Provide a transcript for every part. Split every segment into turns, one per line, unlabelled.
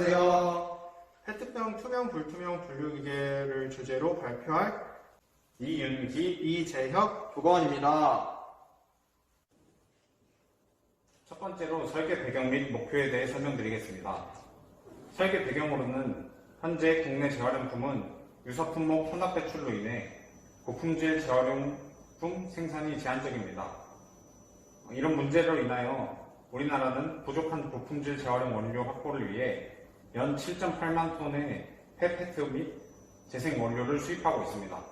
안녕하세요. 페트병 투명 불투명 분류기계를 주제로 발표할
이윤기
이재혁
도건입니다.
첫 번째로 설계 배경 및 목표에 대해 설명드리겠습니다. 설계 배경으로는 현재 국내 재활용품은 유사 품목 현악 배출로 인해 고품질 재활용품 생산이 제한적입니다. 이런 문제로 인하여 우리나라는 부족한 고품질 재활용 원료 확보를 위해 연 7.8만 톤의 폐페트 및 재생 원료를 수입하고 있습니다.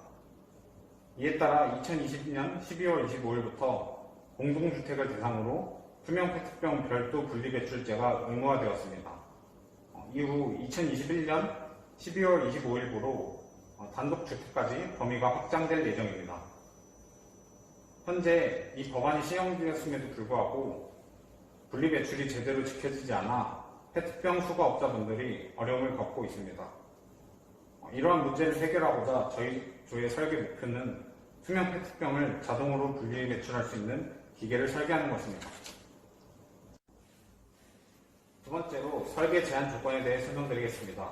이에 따라 2020년 12월 25일부터 공동주택을 대상으로 투명 페트병 별도 분리 배출제가 의무화되었습니다. 어, 이후 2021년 12월 25일부로 어, 단독주택까지 범위가 확장될 예정입니다. 현재 이 법안이 시행되었음에도 불구하고 분리배출이 제대로 지켜지지 않아 페트병 수거업자분들이 어려움을 겪고 있습니다. 어, 이러한 문제를 해결하고자 저희 조의 설계 목표는 투명 페트병을 자동으로 분리 배출할 수 있는 기계를 설계하는 것입니다. 두 번째로 설계 제한 조건에 대해 설명드리겠습니다.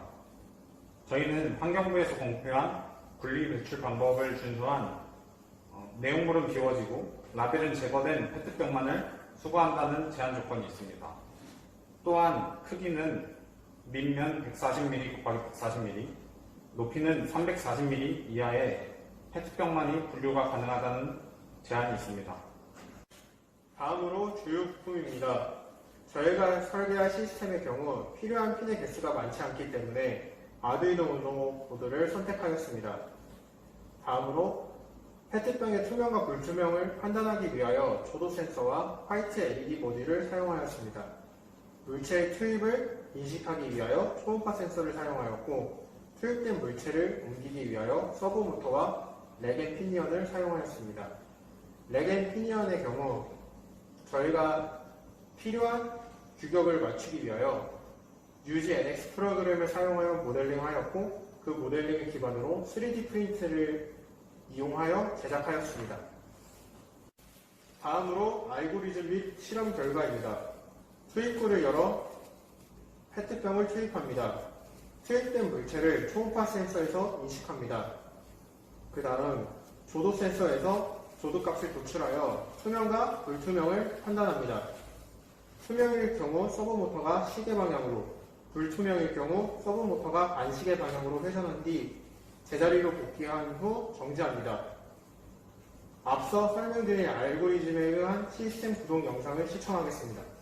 저희는 환경부에서 공표한 분리 배출 방법을 준수한 어, 내용물은 비워지고 라벨은 제거된 페트병만을 수거한다는 제한 조건이 있습니다. 또한 크기는 밑면 140mm 곱하기 140mm, 높이는 340mm 이하의 페트병만이 분류가 가능하다는 제한이 있습니다.
다음으로 주요 부품입니다. 저희가 설계할 시스템의 경우 필요한 핀의 개수가 많지 않기 때문에 아두이노 보드를 선택하였습니다. 다음으로 페트병의 투명과 불투명을 판단하기 위하여 조도 센서와 화이트 LED 보디를 사용하였습니다. 물체의 투입을 인식하기 위하여 초음파 센서를 사용하였고 투입된 물체를 옮기기 위하여 서브 모터와 렉앤 피니언을 사용하였습니다. 렉앤 피니언의 경우 저희가 필요한 규격을 맞추기 위하여 UG NX 프로그램을 사용하여 모델링하였고 그 모델링을 기반으로 3D 프린트를 이용하여 제작하였습니다. 다음으로 알고리즘 및 실험 결과입니다. 투입구를 열어 페트병을 투입합니다. 투입된 물체를 초음파 센서에서 인식합니다. 그 다음 조도 센서에서 조도 값을 도출하여 투명과 불투명을 판단합니다. 투명일 경우 서버 모터가 시계 방향으로, 불투명일 경우 서버 모터가 반시계 방향으로 회전한 뒤 제자리로 복귀한 후 정지합니다. 앞서 설명드린 알고리즘에 의한 시스템 구동 영상을 시청하겠습니다.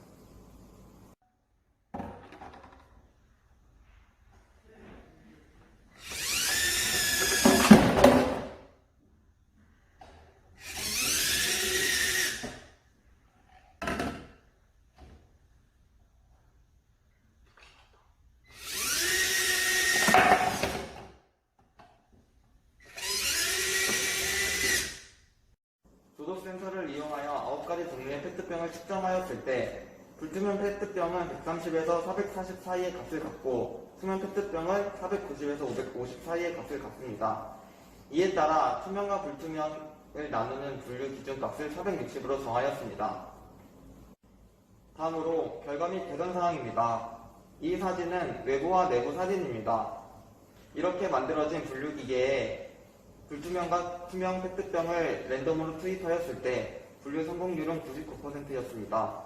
조도 센서를 이용하여 9가지 종류의 페트병을 측정하였을 때 불투명 페트병은 130에서 440 사이의 값을 갖고 투명 페트병은 490에서 550 사이의 값을 갖습니다. 이에 따라 투명과 불투명을 나누는 분류 기준 값을 460으로 정하였습니다. 다음으로 결과 및 개선 사항입니다. 이 사진은 외부와 내부 사진입니다. 이렇게 만들어진 분류기계에 불투명과 투명 페트병을 랜덤으로 투입하였을 때 분류 성공률은 99%였습니다.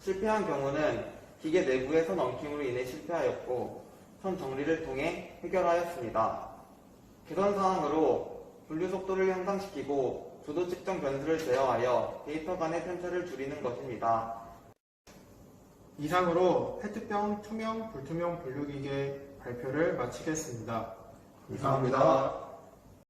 실패한 경우는 기계 내부의 선 엉킴으로 인해 실패하였고 선 정리를 통해 해결하였습니다. 개선 사항으로 분류 속도를 향상시키고 조도 측정 변수를 제어하여 데이터 간의 편차를 줄이는 것입니다.
이상으로 페트병 투명, 불투명 분류기계 발표를 마치겠습니다.
감사합니다.